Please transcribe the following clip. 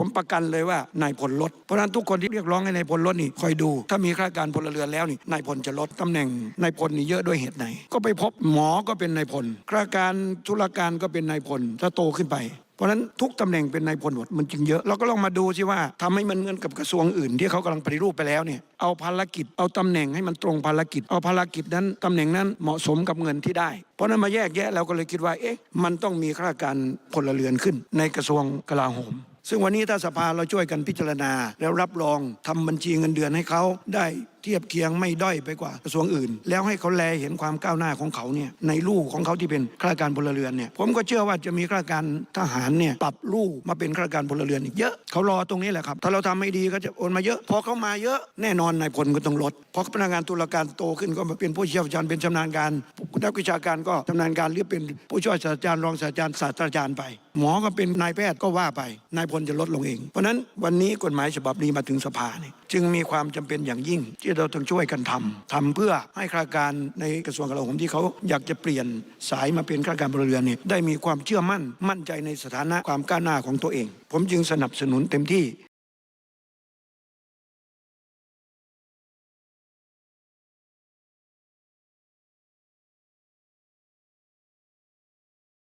ผมประกันเลยว่านายพลลด เพราะนั้นทุกคนที่เรียกร้องให้นายพลลดนี่คอยดู ถ้ามีข้าราชการพลเรือนแล้วนี่นายพลจะลดตำแหน่งนายพลนี่เยอะด้วยเหตุไหน ก็ไปพบหมอก็เป็นนายพลข้าราชการธุรการก็เป็นนายพลถ้าโตขึ้นไปเพราะนั้นทุกตำแหน่งเป็นนายพลหมดมันจึงเยอะ เราก็ลองมาดูสิว่าทำให้มันเหมือนกับกระทรวงอื่น ที่เขากำลังปฏิรูปไปแล้วเนี่ยเอาภารกิจเอาตำแหน่งให้มันตรงภารกิจ เอาภารกิจนั้นตำแหน่งนั้นเหมาะสมกับเงินที่ได้ เพราะฉะนั้นมาแยกแยะเราก็เลยคิดว่าเอ๊ะมันต้องมีข้าราชการพลเรือนขึ้น ในกระทรวงกลาโหม ซึ่งวันนี้ถ้าสภาเราช่วยกันพิจารณาแล้วรับรองทำบัญชีเงินเดือนให้เขาได้เทียบเคียงไม่ด้อยไปกว่ากระทรวงอื่น แล้วให้เขาแลเห็นความก้าวหน้าของเขาเนี่ยในลูกของเขาที่เป็นข้าราชการพลเรือนเนี่ยผมก็เชื่อว่าจะมีข้าราชการทหารเนี่ยปรับลูกมาเป็นข้าราชการพลเรือนอีกเยอะเขารอตรงนี้แหละครับถ้าเราทำไม่ดีก็จะโอนมาเยอะพอเขามาเยอะแน่นอนนายพลก็ต้องลดเพราพนักงานตุลาการโตขึ้นก็มาเป็นผู้เชี่ยวชาญเป็นชำนาญการนักวิชาการก็ชำนาญการหรือเป็นผู้ช่วยศาสตราจารย์รองศาสตราจารย์ศาสตราจารย์ไป หมอก็เป็นนายแพทย์ก็ว่าไป นายพลจะลดลงเอง เพราะฉะนั้นวันนี้กฎหมายฉบับนี้มาถึงสภาเนี่ยจึงมีความจำเป็นอย่างยิ่งที่เราต้องช่วยกันทำทำเพื่อให้ข้าราชการในกระทรวงกลาโหมที่เขาอยากจะเปลี่ยนสายมาเป็นข้าราชการพลเรือนนี่ได้มีความเชื่อมั่นมั่นใจในสถานะความก้าวหน้าของตัวเอง ผมจึงสนับสนุนเต็มที่